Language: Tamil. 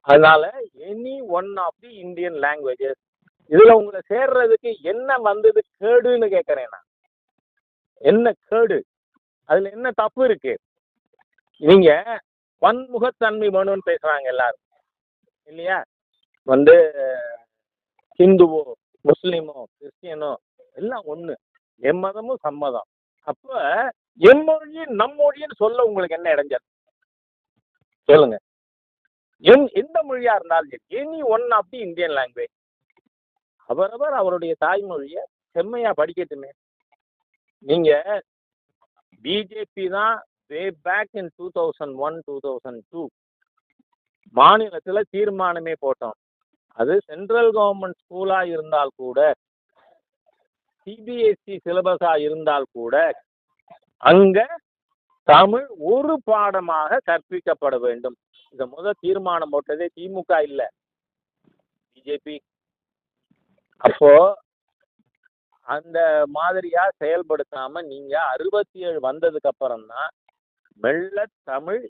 அதனால any one of the Indian languages இதில் உங்களை சேர்றதுக்கு என்ன வந்தது கேடுன்னு கேட்குறேன் நான். என்ன கேடு? அதில் என்ன தப்பு இருக்கு? நீங்க பன்முகத்தன்மை வேணும்னு பேசுறாங்க எல்லாரும். இல்லையா? வந்து ஹிந்துவோ முஸ்லீமோ கிறிஸ்டியனோ எல்லாம் ஒன்று எம்மதமும் சம்மதம். அப்போ எம்மொழியும் நம்மொழின்னு சொல்ல உங்களுக்கு என்ன இடைஞ்சல்? சொல்லுங்க. எந் எந்த மொழியா இருந்தாலும் சரி any one of the Indian language அவரவர் அவருடைய தாய்மொழியை செம்மையா படிக்கட்டுமே. நீங்க பிஜேபி தான் way back in two thousand one two thousand two மாநிலத்தில் தீர்மானமே போட்டோம். அது சென்ட்ரல் கவர்மெண்ட் ஸ்கூலாக இருந்தால் கூட சிபிஎஸ்சி சிலபஸாக இருந்தால் கூட அங்கே தமிழ் ஒரு பாடமாக கற்பிக்கப்பட வேண்டும். இதை முதல் தீர்மானம் போட்டதே திமுக இல்லை. பிஜேபி அப்போ அந்த மாதிரியா செயல்படுத்தாம நீங்க அறுபத்தி ஏழு வந்ததுக்கு அப்புறம் தான் மெல்ல தமிழ்